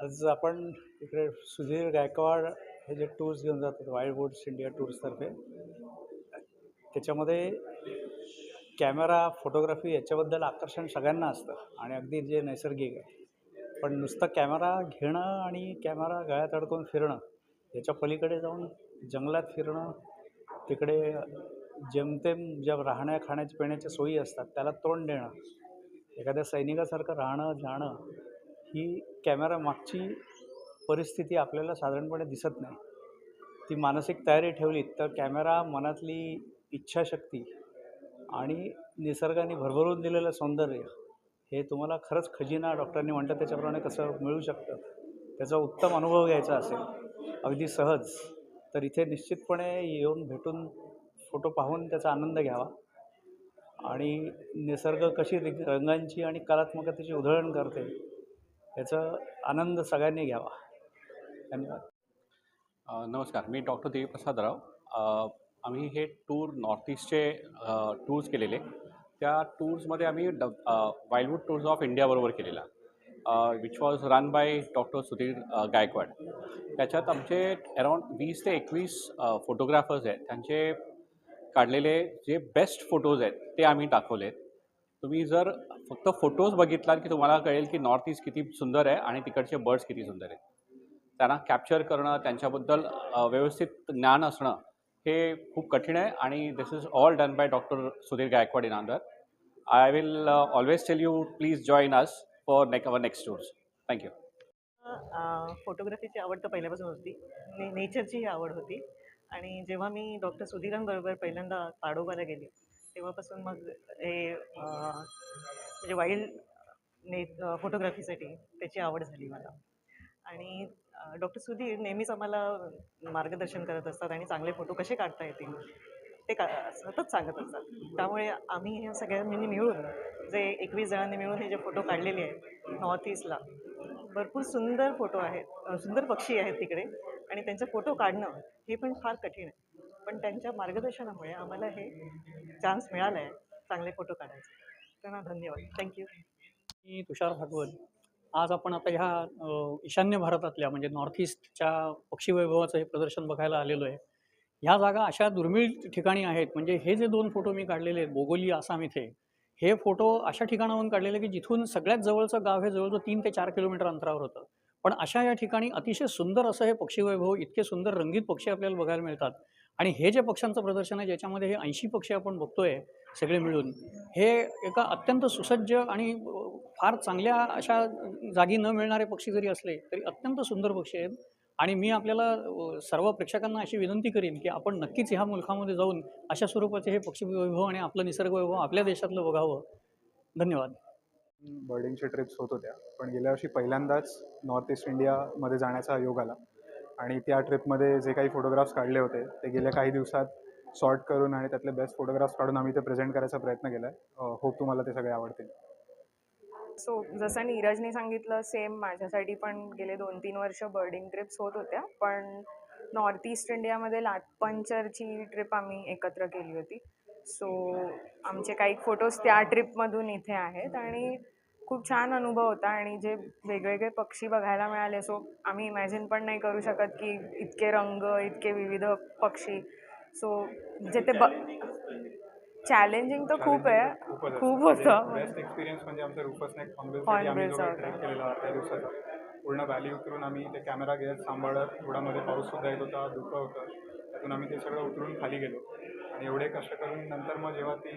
आज आपण इकडे सुधीर गायकवाड हे जे टूर्स घेऊन जातात वाईल्ड वुड्स इंडिया टूर्सतर्फे त्याच्यामध्ये कॅमेरा फोटोग्राफी याच्याबद्दल आकर्षण सगळ्यांना असतं आणि अगदी जे नैसर्गिक आहे. पण नुसतं कॅमेरा घेणं आणि कॅमेरा गळ्यात अडकून फिरणं याच्या पलीकडे जाऊन जंगलात फिरणं तिकडे जेमतेम ज्या राहण्या खाण्याच्या पिण्याच्या सोयी असतात त्याला तोंड देणं एखाद्या सैनिकासारखं राहणं जाणं ही कॅमेरा मागची परिस्थिती आपल्याला साधारणपणे दिसत नाही. ती मानसिक तयारी ठेवली तर कॅमेरा मनातली इच्छाशक्ती आणि निसर्गाने भरभरून दिलेलं सौंदर्य हे तुम्हाला खरंच खजिना डॉक्टरांनी म्हणतात त्याच्याप्रमाणे कसं मिळू शकतं त्याचा उत्तम अनुभव घ्यायचा असेल अगदी सहज. तर इथे निश्चितपणे येऊन भेटून फोटो पाहून त्याचा आनंद घ्यावा. आणि निसर्ग कशी रंगांची आणि कलात्मकतेची उधळण करते याचा आनंद सगळ्यांनी घ्यावा. धन्यवाद. नमस्कार. मी डॉक्टर देवीप्रसादराव. आम्ही हे टूर नॉर्थ ईस्टचे टूर्स केलेले. त्या टूर्समध्ये आम्ही ड वाईल्डवूड टूर्स ऑफ इंडियाबरोबर केलेला which was run by doctor Sudhir Gaikwad. त्याच्यात आमचे अराउंड वीस ते एकवीस फोटोग्राफर्स आहेत. त्यांचे काढलेले जे बेस्ट फोटोज आहेत ते आम्ही दाखवले तुम्ही जर फक्त फोटोज बघितलात की तुम्हाला कळेल की नॉर्थ ईस्ट किती सुंदर आहे आणि तिकडचे बर्ड्स किती सुंदर आहेत. त्यांना कॅप्चर करणं त्यांच्याबद्दल व्यवस्थित ज्ञान असणं हे खूप कठीण आहे आणि this is all done by doctor Sudhir Gaikwad in Andhra I will always tell you please join us for neck our next tours thank you फोटोग्राफीची आवड तर पहिल्यापासून होती. ने नेचरचीही आवड होती. आणि जेव्हा मी डॉक्टर सुधीरांबरोबर पहिल्यांदा ताडोबाला गेले तेव्हापासून मग हे म्हणजे वाईल्ड ने फोटोग्राफीसाठी त्याची आवड झाली मला. आणि डॉक्टर सुधीर नेहमीच आम्हाला मार्गदर्शन करत असतात आणि चांगले फोटो कसे काढता येतील ते का सतत सांगत असतात. त्यामुळे आम्ही ह्या सगळ्यांनी मिळून जे एकवीस जणांनी मिळून हे जे फोटो काढलेले आहेत नॉर्थ ईस्टला भरपूर सुंदर फोटो आहेत सुंदर पक्षी आहेत तिकडे. आणि त्यांचे फोटो काढणं हे पण फार कठीण आहे. पण त्यांच्या मार्गदर्शनामुळे आम्हाला हे चान्स मिळाला आहे चांगले फोटो काढायचे. त्यांना धन्यवाद. थँक्यू मी तुषार भागवत. आज आपण आता ह्या ईशान्य भारतातल्या म्हणजे नॉर्थ ईस्टच्या पक्षी वैभवाचं हे प्रदर्शन बघायला आलेलो आहे. ह्या जागा अशा दुर्मिळ ठिकाणी आहेत. म्हणजे हे जे दोन फोटो मी काढलेले आहेत बोगोली आसाम इथे हे फोटो अशा ठिकाणाहून काढलेले की जिथून सगळ्यात जवळचं गाव हे जवळजवळ तीन ते चार किलोमीटर अंतरावर होतं. पण अशा या ठिकाणी अतिशय सुंदर असं हे पक्षी वैभव इतके सुंदर रंगीत पक्षी आपल्याला बघायला मिळतात. आणि हे जे पक्ष्यांचं प्रदर्शन आहे ज्याच्यामध्ये हे ऐंशी पक्षी आपण बघतोय सगळे मिळून हे एका अत्यंत सुसज्ज आणि फार चांगल्या अशा जागी न मिळणारे पक्षी जरी असले तरी अत्यंत सुंदर पक्षी आहेत. आणि मी आपल्याला सर्व प्रेक्षकांना अशी विनंती करीन की आपण नक्कीच ह्या मुलखामध्ये जाऊन अशा स्वरूपाचे हे पक्षी वैभव आणि आपलं निसर्ग वैभव आपल्या देशातलं बघावं. धन्यवाद. बर्डिंगच्या ट्रिप्स होत होत्या. पण गेल्या वर्षी पहिल्यांदाच नॉर्थ ईस्ट इंडियामध्ये जाण्याचा योग आला. आणि त्या ट्रिपमध्ये जे काही फोटोग्राफ्स काढले होते ते गेल्या काही दिवसात सॉर्ट करून आणि त्यातले बेस्ट फोटोग्राफ्स काढून आम्ही ते प्रेझेंट करायचा प्रयत्न केला आहे होप तुम्हाला ते सगळे आवडतील. सो जसं नीरजने सांगितलं सेम माझ्यासाठी पण गेले दोन तीन वर्ष बर्डिंग ट्रिप्स होत होत्या. पण नॉर्थ ईस्ट इंडियामध्ये लाटपंचरची ट्रिप आम्ही एकत्र केली होती. सो आमचे काही फोटोज त्या ट्रिपमधून इथे आहेत आणि खूप छान अनुभव होता आणि जे वेगवेगळे पक्षी बघायला मिळाले. सो आम्ही इमॅजिन पण नाही करू शकत की इतके रंग इतके विविध पक्षी. सो जे ते ब चॅलेंजिंग तर खूप आहे. खूप होतं. बेस्ट एक्सपिरियन्स म्हणजे आमचा रुपस त्या दिवसाचा पूर्ण व्हॅली उतरून आम्ही ते कॅमेरा घेत सांभाळत थोडामध्ये पाऊस सुद्धा येत होता धुकं होतं. त्यातून आम्ही ते सगळं उतरून खाली गेलो. आणि एवढे कष्ट करून नंतर मग जेव्हा ती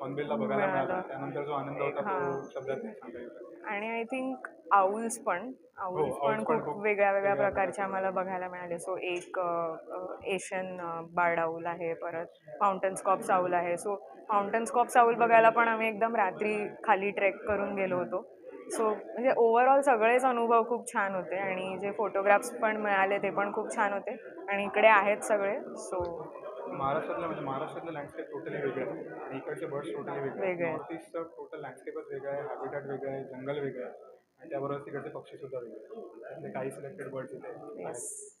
हॉर्नबिलला बघायला मिळाला. मिळालं. त्यानंतर जो आनंद होता तो हां. शब्दात नाही सांगता आणि आय थिंक आऊल्स पण आऊल्स owls पण पण खूप खूप वेगळ्या वेगळ्या वेगळ्या प्रकारचे आम्हाला बघायला मिळाले. सो एक एशियन बार्ड आऊल आहे परत माउंटन स्कॉप्स आऊल आहे. सो माउंटन स्कॉप्स आऊल बघायला पण आम्ही एकदम रात्री खाली ट्रेक करून गेलो होतो. सो म्हणजे ओव्हरऑल सगळेच अनुभव खूप छान होते आणि जे फोटोग्राफ्स पण मिळाले ते पण खूप छान होते. आणि इकडे आहेत सगळे. सो महाराष्ट्रातलं म्हणजे महाराष्ट्रातलं लँडस्केप टोटली वेगळं आहे. आणि इकडचे बर्ड्स टोटली वेगळे. नॉर्थ ईस्टचं टोटल लँडस्केपच वेगळं आहे. हॅबिटॅट वेगळं आहे. जंगल वेगळं आहे. आणि त्याबरोबर तिकडचे पक्षी सुद्धा वेगळे आहेत. त्यातले काही सिलेक्टेड बर्ड्स इथे आहेत.